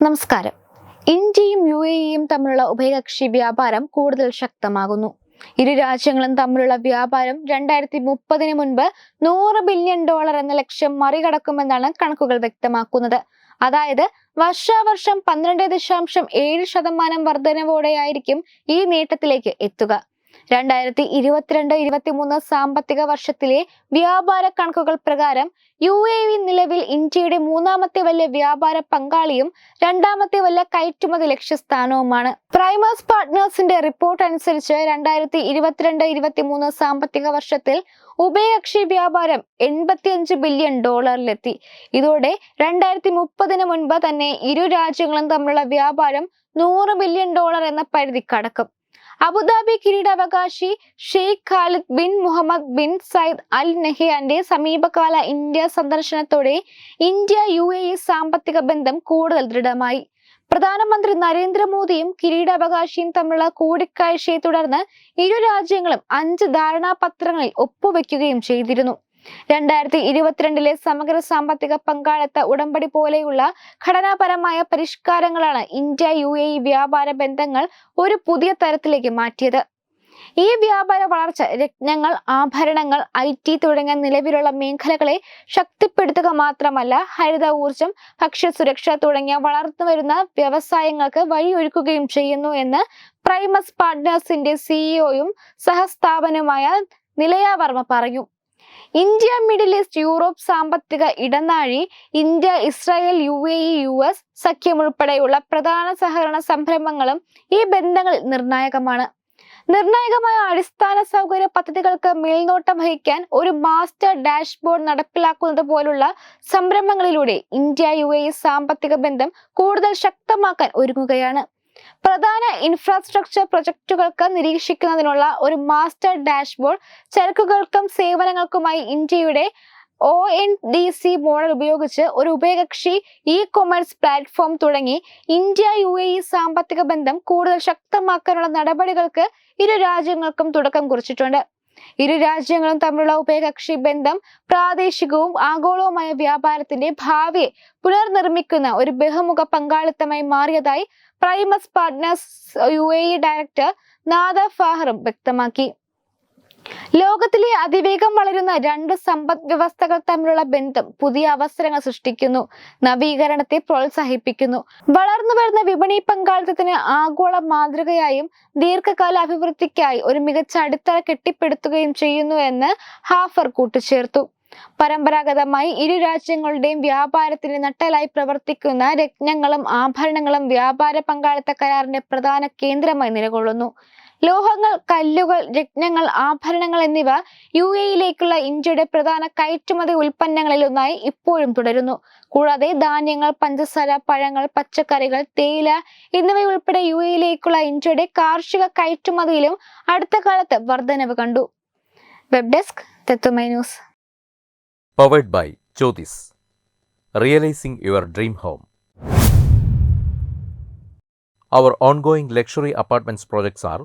നമസ്കാരം. ഇന്ത്യയും U A ഇയും തമ്മിലുള്ള ഉഭയകക്ഷി വ്യാപാരം കൂടുതൽ ശക്തമാകുന്നു. ഇരു രാജ്യങ്ങളും തമ്മിലുള്ള വ്യാപാരം രണ്ടായിരത്തി മുപ്പതിന് മുൻപ് നൂറ് ബില്യൺ ഡോളർ എന്ന ലക്ഷ്യം മറികടക്കുമെന്നാണ് കണക്കുകൾ വ്യക്തമാക്കുന്നത്. അതായത് വർഷാവർഷം പന്ത്രണ്ട് ദശാംശം ഏഴ് ശതമാനം വർധനവോടെയായിരിക്കും ഈ നേട്ടത്തിലേക്ക് എത്തുക. രണ്ടായിരത്തി ഇരുപത്തിരണ്ട് ഇരുപത്തിമൂന്ന് സാമ്പത്തിക വർഷത്തിലെ വ്യാപാര കണക്കുകൾ പ്രകാരം യു എ വി നിലവിൽ ഇന്ത്യയുടെ മൂന്നാമത്തെ വലിയ വ്യാപാര പങ്കാളിയും രണ്ടാമത്തെ വലിയ കയറ്റുമതി ലക്ഷ്യസ്ഥാനവുമാണ്. പ്രൈമേഴ്സ് പാർട്ട്നേഴ്സിന്റെ റിപ്പോർട്ട് അനുസരിച്ച് രണ്ടായിരത്തി ഇരുപത്തിരണ്ട് ഇരുപത്തിമൂന്ന് സാമ്പത്തിക വർഷത്തിൽ ഉഭയകക്ഷി വ്യാപാരം എൺപത്തിയഞ്ച് ബില്യൺ ഡോളറിലെത്തി. ഇതോടെ രണ്ടായിരത്തി മുപ്പതിന് മുൻപ് തന്നെ ഇരു രാജ്യങ്ങളും തമ്മിലുള്ള വ്യാപാരം നൂറ് ബില്യൺ ഡോളർ എന്ന പരിധി കടക്കും അബുദാബി കിരീടാവകാശി Sheikh Khalid bin Mohammed bin Zayed Al നെഹിയാന്റെ സമീപകാല ഇന്ത്യ സന്ദർശനത്തോടെ ഇന്ത്യ യു എ ഇ സാമ്പത്തിക ബന്ധം കൂടുതൽ ദൃഢമായി. പ്രധാനമന്ത്രി നരേന്ദ്രമോദിയും കിരീടാവകാശിയും തമ്മിലുള്ള കൂടിക്കാഴ്ചയെ തുടർന്ന് ഇരു രാജ്യങ്ങളും അഞ്ച് ധാരണാപത്രങ്ങളിൽ ഒപ്പുവെക്കുകയും ചെയ്തിരുന്നു. രണ്ടായിരത്തി ഇരുപത്തിരണ്ടിലെ സമഗ്ര സാമ്പത്തിക പങ്കാളിത്ത ഉടമ്പടി പോലെയുള്ള ഘടനാപരമായ പരിഷ്കാരങ്ങളാണ് ഇന്ത്യ യു എ വ്യാപാര ബന്ധങ്ങൾ ഒരു പുതിയ തരത്തിലേക്ക് മാറ്റിയത്. ഈ വ്യാപാര വളർച്ച രത്നങ്ങൾ ആഭരണങ്ങൾ ഐ ടി തുടങ്ങിയ നിലവിലുള്ള മേഖലകളെ ശക്തിപ്പെടുത്തുക മാത്രമല്ല ഹരിത ഊർജം ഭക്ഷ്യസുരക്ഷ തുടങ്ങിയ വളർന്നു വളർന്നുവരുന്ന വ്യവസായങ്ങൾക്ക് വഴിയൊരുക്കുകയും ചെയ്യുന്നു എന്ന് പ്രൈമസ് പാർട്ട്നേഴ്സിന്റെ സിഇഒയും സഹസ്ഥാപനവുമായ നിലയ വർമ്മ പറഞ്ഞു. ഇന്ത്യ മിഡിൽ ഈസ്റ്റ് യൂറോപ്പ് സാമ്പത്തിക ഇടനാഴി India Israel U A E U S സഖ്യം ഉൾപ്പെടെയുള്ള പ്രധാന സഹകരണ സംരംഭങ്ങളും ഈ ബന്ധങ്ങളിൽ നിർണായകമാണ്. നിർണായകമായ അടിസ്ഥാന സൗകര്യ പദ്ധതികൾക്ക് മേൽനോട്ടം വഹിക്കാൻ ഒരു മാസ്റ്റർ ഡാഷ്ബോർഡ് നടപ്പിലാക്കുന്നത് പോലുള്ള സംരംഭങ്ങളിലൂടെ ഇന്ത്യ യു എ സാമ്പത്തിക ബന്ധം കൂടുതൽ ശക്തമാക്കാൻ ഒരുങ്ങുകയാണ്. പ്രധാന ഇൻഫ്രാസ്ട്രക്ചർ പ്രൊജക്ടുകൾക്ക് നിരീക്ഷിക്കുന്നതിനുള്ള ഒരു മാസ്റ്റർ ഡാഷ്ബോർഡ് ചരക്കുകൾക്കും സേവനങ്ങൾക്കുമായി ഇന്ത്യയുടെ O N D C model ഉപയോഗിച്ച് ഒരു ഉഭയകക്ഷി ഇ കൊമേഴ്സ് പ്ലാറ്റ്ഫോം തുടങ്ങി ഇന്ത്യ യു എ ഇ സാമ്പത്തിക ബന്ധം കൂടുതൽ ശക്തമാക്കാനുള്ള നടപടികൾക്ക് ഇരു രാജ്യങ്ങൾക്കും തുടക്കം കുറിച്ചിട്ടുണ്ട്. ഇരു രാജ്യങ്ങളും തമ്മിലുള്ള ഉഭയകക്ഷി ബന്ധം പ്രാദേശികവും ആഗോളവുമായ വ്യാപാരത്തിന്റെ ഭാവിയെ പുനർനിർമ്മിക്കുന്ന ഒരു ബഹുമുഖ പങ്കാളിത്തമായി മാറിയതായി Primus Partners U director Nada ഫാഹറും വ്യക്തമാക്കി. ലോകത്തിലെ അതിവേഗം വളരുന്ന രണ്ട് സമ്പദ് വ്യവസ്ഥകൾ തമ്മിലുള്ള ബന്ധം പുതിയ അവസരങ്ങൾ സൃഷ്ടിക്കുന്നു. നവീകരണത്തെ പ്രോത്സാഹിപ്പിക്കുന്നു. വളർന്നു വരുന്ന വിപണി പങ്കാളിത്തത്തിന് ആഗോള മാതൃകയായും ദീർഘകാല അഭിവൃദ്ധിക്കായി ഒരു മികച്ച അടിത്തറ കെട്ടിപ്പടുത്തുകയും ചെയ്യുന്നു എന്ന് ഹാഫർ കൂട്ടിച്ചേർത്തു. പരമ്പരാഗതമായി ഇരു രാജ്യങ്ങളുടെയും വ്യാപാരത്തിന് നട്ടലായി പ്രവർത്തിക്കുന്ന രത്നങ്ങളും ആഭരണങ്ങളും വ്യാപാര പങ്കാളിത്ത കരാറിന്റെ പ്രധാന കേന്ദ്രമായി നിലകൊള്ളുന്നു. ലോഹങ്ങൾ കല്ലുകൾ രത്നങ്ങൾ ആഭരണങ്ങൾ എന്നിവ യു എയിലേക്കുള്ള ഇന്ത്യയുടെ പ്രധാന കയറ്റുമതി ഉൽപ്പന്നങ്ങളിൽ ഒന്നായി ഇപ്പോഴും തുടരുന്നു. കൂടാതെ ധാന്യങ്ങൾ പഞ്ചസാര പഴങ്ങൾ പച്ചക്കറികൾ തേയില എന്നിവയുൾപ്പെടെ യു എയിലേക്കുള്ള ഇന്ത്യയുടെ കാർഷിക കയറ്റുമതിയിലും അടുത്ത കാലത്ത് വർധനവ് കണ്ടു. Web desk news. Powered by Jyothis realising your dream home Our ongoing luxury apartments projects are